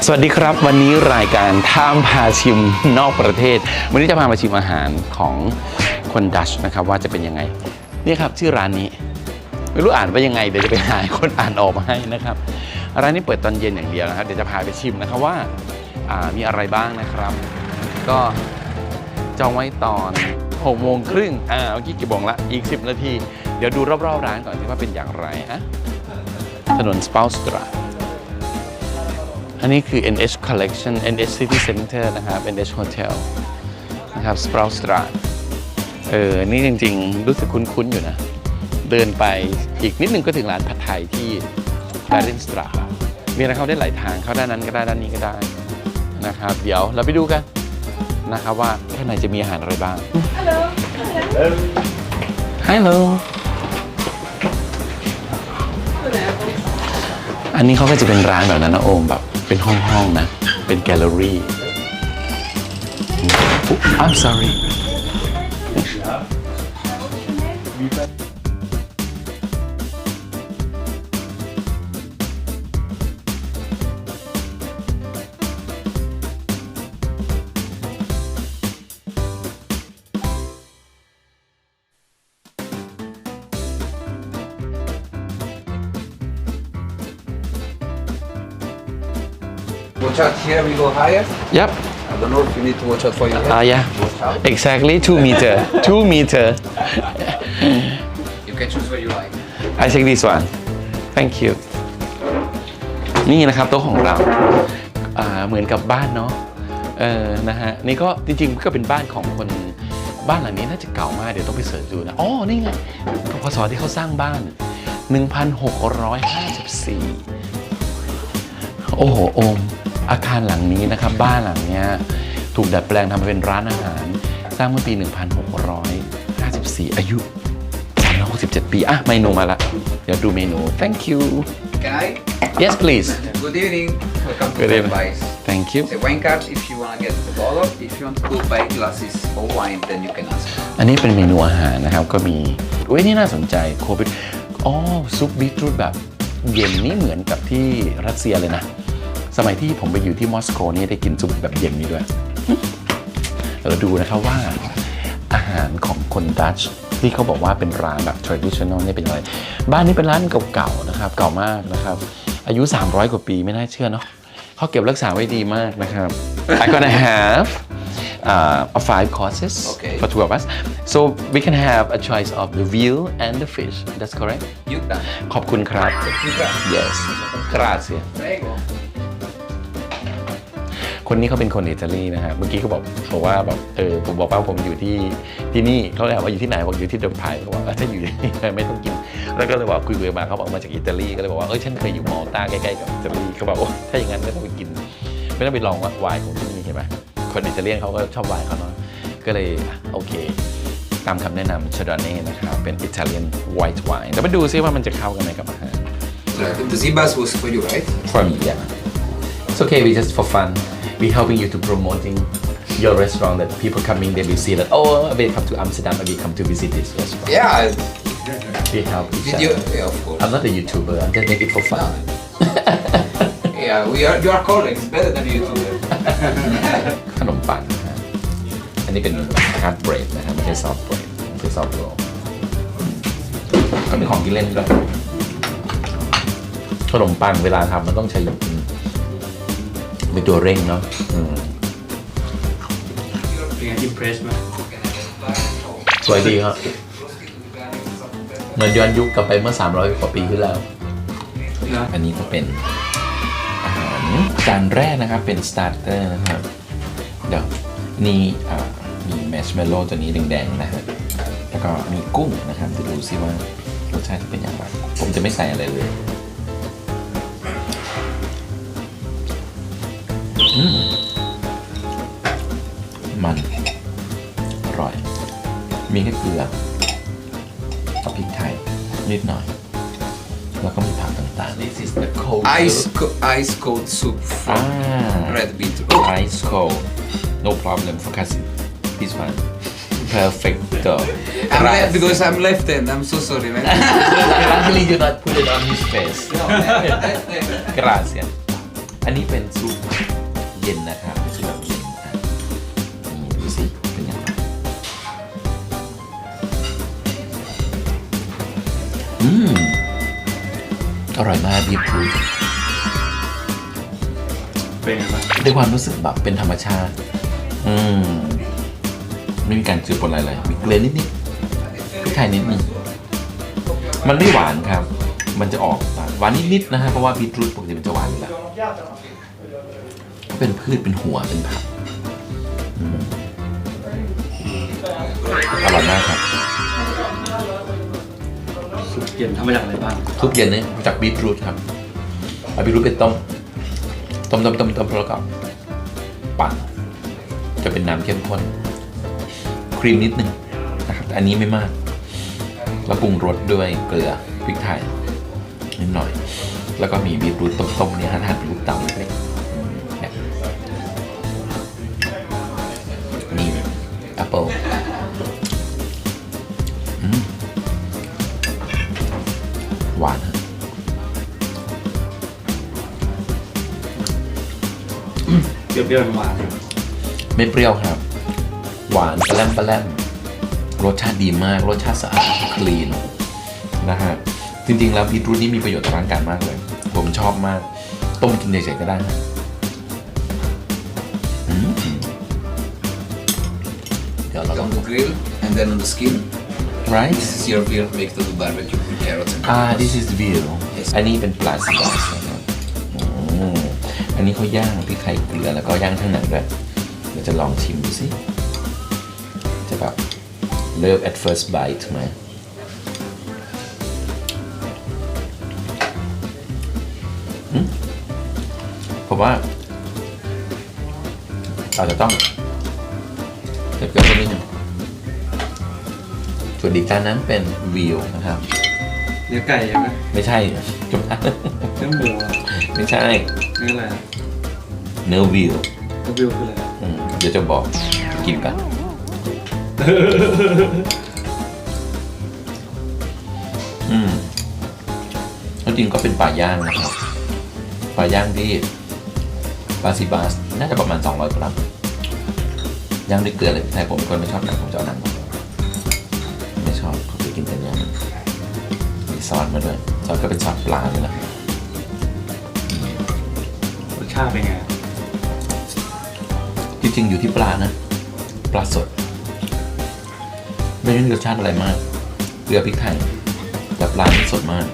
สวัสดีครับ วันนี้รายการท่ามพาชิมนอกประเทศ วันนี้จะพามาชิมอาหารของคนดัชนะครับว่าจะเป็นยังไงนี่ครับชื่อร้านนี้ ไม่รู้อ่านว่ายังไงเดี๋ยวจะไปหาคนอ่านออกมาให้นะครับร้านนี้เปิดตอนเย็นอย่างเดียวนะครับเดี๋ยวจะพาไปชิมนะครับว่าามีอะไรบ้างนะครับ ก็จองไว้ตอน6โมงครึ่งอ่าเมื่อกี้กี่โมงละอีก 10 นาที เดี๋ยวดูรอบๆร้านก่อนที่ว่าเป็นอย่างไรฮะถนนสปาสตรา อันนี้คือ NH Collection NH City Center นะครับ NH Hotel นะครับ Sprout Strat เออ นี่จริงๆ รู้สึกคุ้นๆ อยู่นะ เดินไปอีกนิดนึงก็ถึงร้านผัดไทยที่ Garden Strat มีอะไรเข้าได้หลายทางเข้าด้านนั้นก็ได้ด้านนี้ก็ได้นะครับ เดี๋ยวเราไปดูกันนะครับว่าข้างในจะมีอาหารอะไรบ้าง Hello อันนี้เขาก็จะเป็นร้านแบบนั้นนะโอมแบบ เป็นห้องๆนะ เป็นแกลเลอรี่อุ๊ย I'm sorry Watch out here, we go higher. Yep I don't know if you need to watch out for your head. Ah yeah Watch out. exactly two meter two meter You can choose where you like. I take this one thank you นี่นะครับโต๊ะของเราอ่าเหมือนกับบ้านเนาะ เออ นะฮะ นี่ก็จริงๆ ก็เป็นบ้านของคนบ้านหลังนี้น่าจะเก่ามาก เดี๋ยวต้องไปเสิร์ชดูนะ อ๋อ นี่ไงพศที่เขาสร้างบ้าน 1654 โอ้โห โอม อาคารหลังนี้นะครับ บ้านหลังเนี้ยถูกดัดแปลงทำมาเป็นร้านอาหาร สร้างเมื่อปี 1654 อายุ 367 ปี อะเมนูมาละ เดี๋ยวดูเมนู thank you Can I? yes please Good evening. Welcome to Good Good evening. Vice. thank you The wine card if you want to get the bottle. If you want to buy glasses of wine, then you can ask. อันนี้เป็นเมนูอาหารนะครับ ก็มีอุ้ยนี่น่าสนใจโคบิอ๋อซุปบีทรูทแบบเย็นนี่เหมือนกับที่รัสเซียเลยนะ สมัยที่ผมไปอยู่ที่มอสโกนี่ได้กินซุปแบบเย็นนี้ด้วยเราดูนะครับว่าอาหารของคนดัตช์ที่เขาบอกว่าเป็นร้านแบบ traditional นี่เป็นอะไร บ้านนี้เป็นร้านเก่าๆนะครับ เก่ามากนะครับ อายุ 300 กว่าปีไม่น่าเชื่อเนาะเขาเก็บรักษาไว้ดีมากนะครับ I gonna have uh, five courses Okay. for two of us so we can have a choice of the veal and the fish that's correct You can. ขอบคุณครับ You can. yes grazie Prego. คนนี้เขาเป็นคนอิตาลีนะฮะเมื่อกี้เขาบอกบอกว่าแบบเออผมบอกว่าผมอยู่ที่ที่นี่เขาเลยถามว่าอยู่ที่ไหนบอกอยู่ที่เดอะไพร์เขาบอกว่าถ้าอยู่ที่นี่ไม่ต้องกิน แล้วก็เลยบอกคุยๆมาเขาบอกมาจากอิตาลีก็เลยบอกว่าเอ้ยฉันเคยอยู่มอลตาใกล้ๆกับอิตาลีเขาบอกว่าถ้าอย่างนั้นไม่ต้องไปกิน ไม่ต้องไปลองว่าวายของที่นี่เห็นไหมคนอิตาเลียนเขาก็ชอบวายเขาเนาะก็เลยอะโอเค ตามคำแนะนำชาดาเน่นะครับเป็นอิตาเลียนไวท์ไวน์เดี๋ยวมาดูซิว่ามันจะเข้ากันไหมกับอาหาร Right. The Zibas was for you, right? For me, yeah. It's okay, we just for fun. We helping you to promoting your restaurant that people coming they will see that oh they come to Amsterdam and we come to visit this restaurant. Yeah. We help each Did you? other. Yeah, of course. I'm not a YouTuber, I'm just making it for fun. Yeah, we are. You are colleagues. Better than you two. ขนมปังนะฮะ อันนี้เป็นฮาร์ดเบรดนะฮะไม่ใช่ซอฟต์เบรดไม่ใช่ซอฟต์โรลก็เป็นของที่เล่นด้วยขนมปังเวลาทำมันต้องใช้ เป็นตัวเร่งเนาะอืมเป็นไงอิมเพรสไหมสวยดีครับเหมือนย้อนยุคกลับไปเมื่อ 300 กว่าปีที่แล้ว นะอันนี้ก็เป็นอาหารจานแรกนะครับเป็นสตาร์เตอร์นะครับ เดี๋ยวนี่อ่ามีแมชเมลโล่ตัวนี้แดงๆนะฮะแล้วก็มีกุ้งนะครับจะดูซิว่ารสชาติจะเป็นอย่างไรผมจะไม่ใส่อะไรเลย มมันอร่อย มีแค่เกลือกับพริกไทยนิดหน่อย แล้วก็มีผักต่างๆ This is the cold Ice, co- ice cold soup from อ่า red beet. Oh, ice cold no problem for cousin this one perfecto I'm left because I'm left hand. I'm so sorry, man. luckily you not put it on his face No, left, left, left. gracias อันนี้เป็นซุป เย็นนะครับไม่ใช่แบบเย็นอะนี่ดูสิเป็นยังไงอืม อร่อยมากบีทรูทเป็นไงบ้างด้วยความรู้สึกแบบเป็นธรรมชาติ อืม ไม่มีการจืดปนอะไรเลย มีเกลือนิดนิดๆพริกไทยนิดนึงมันไม่หวานครับ มันจะออกหวานนิดๆนะฮะ เพราะว่าบีทรูทปกติมันจะหวานอยู่แล้วก็ เป็นพืชเป็นหัวเป็นผักอืมอร่อยมากครับสุดเย็นทำมาจากอะไรบ้างทุกเย็นเนี่ยมาจากบีทรูทครับเอาบีทรูทไปต้ม ต้มต้มต้มต้มแล้วก็ปั่นจะเป็นน้ำเข้มข้น ครีมนิดนึงนะครับแต่อันนี้ไม่มาก แล้วปรุงรสด้วยเกลือพริกไทยนิดหน่อย แล้วก็มีบีทรูทต้มๆเนี่ยฮะหั่นเป็นลูกเต๋าเล็กๆ แอปเปิลอืมหวานฮะเปรี้ยวๆหวานไม่เปรี้ยวครับ หวานปลาแรมปลาแรมรสชาติดีมาก รสชาติสะอาดคลีนนะฮะจริงๆ แล้วบีทรูทนี่มีประโยชน์ต่อร่างกายมากเลย ผมชอบมาก ต้มกินเฉยๆก็ได้นะ on the grill and then on the skin. right This is your veal baked on the barbecue with carrots and อ่า peppers. this is veal Yes. อันนี้เป็นปลาซิบัสนะครับอืมอันนี้เขาย่างพริกไทยเกลือแล้วก็ย่างข้างในด้วยเดี๋ยวจะลองชิมดูสิ จะแบบ love at first bite ไหม อืมผมว่า เราจะต้องเก็บเกลือสักนิดหนึง ส่วนอีกจานนั้นเป็นวิวนะครับ เนื้อไก่ใช่ไหมไม่ใช่จุ๊บเนื้อหมูอะไม่ใช่ เนื้ออะไรอะเนื้อวิวเนื้อวิวคืออะไรอืมเดี๋ยวจะบอกกินกันอืมแล้วจริงก็เป็นปลาย่างนะครับ ปลาย่างที่ปลาซิบาสน่าจะประมาณ 200กรัมย่างด้วยเกลือเลยใช่ผมเป็นคนไม่ชอบหนังผมจะเอาหนังหมด ไม่ชอบเขาจะกินแต่เนื้อมันมีซอสมาด้วยซอสก็เป็นซอสปลาเลยนะรสชาติเป็นไงจริงๆอยู่ที่ปลานะ ปลาสด ไม่ได้มีรสชาติอะไรมาก เกลือพริกไทยแต่ปลาที่สดมาก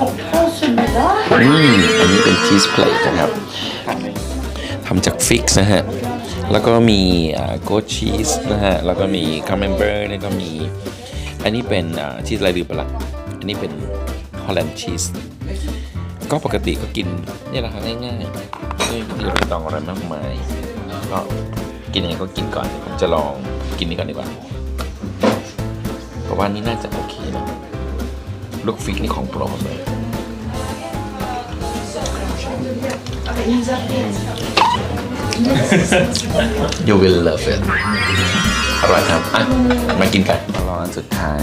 อืมอันนี้เป็นชีสเพลทนะครับทำจากฟิกซ์นะฮะ แล้วก็มีโกชีสนะฮะ แล้วก็มีคาเมนเบอร์แล้วก็มี อันนี้เป็นชีสอะไรลืมไปละอันนี้เป็นฮอลแลนด์ชีสก็ปกติก็กินเนี่ยแหละครับง่ายๆไม่มีไม่ต้องอะไรมากมายก็กินยังไงก็กินก่อนผมจะลองกินนี้ก่อนดีกว่าเพราะว่านี่น่าจะโอเคนะ ลูกฟิกนี่ของโปรดเลย You will love it อร่อยครับ อะ มากินกันมารออันสุดท้าย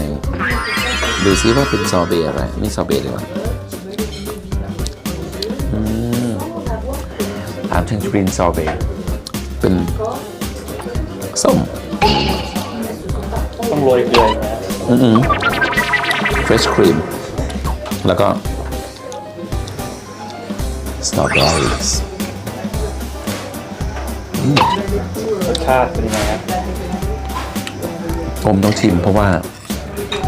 ดูซิว่าเป็นซอเบต์อะไร นี่ซอเบต์ดีกว่าอืมถามถึงกรีนซอเบต์เป็นส้ม ต้องโรยเกลือนะอืม เฟรชครีม แล้วก็สตรอเบอรี่รสชาติเป็นยังไงครับผมต้องชิมเพราะว่า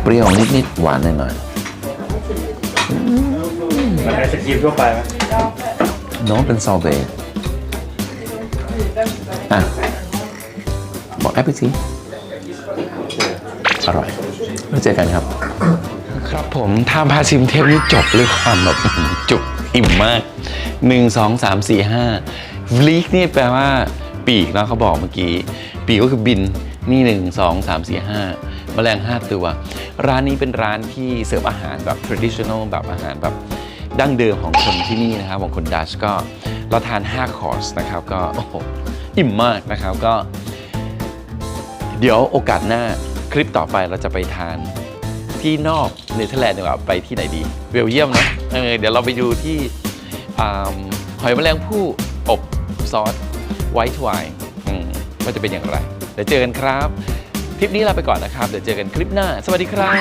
เปรี้ยวนิดๆหวานหน่อยมันไอศกรีมทั่วไปไหมๆน้องเป็นซอเบต์อะ บอกแอปไปสิอร่อยแล้วเจอกันครับ ครับผมทำพาชิมเทปนี้จบด้วยความแบบจุกอิ่มมาก 1 2 3 4 5 v l e a k นี่แปลว่าปีกเนาะเขาบอกเมื่อกี้ ปีกก็คือบินนี่1 2 3 4 5แมลง5ตัว ร้านนี้เป็นร้านที่เสิร์ฟอาหารแบบ traditional แบบอาหารแบบดั้งเดิมของคนที่นี่นะครับ ของคนดัชก็เราทาน 5 คอร์สนะครับ ก็โอ้โหอิ่มมากนะครับก็ เดี๋ยวโอกาสหน้าคลิปต่อไปเราจะไปทาน ที่นอกเนเธอร์แลนด์ดีกว่าไปที่ไหนดีเบลเยียมนะเออเดี๋ยวเราไปดูที่อหอยแมลงภู่อบซอสไวท์ไวน์ว่าจะเป็นอย่างไร เดี๋ยวเจอกันครับ คลิปนี้ลาไปก่อนนะครับ เดี๋ยวเจอกันคลิปหน้า สวัสดีครับ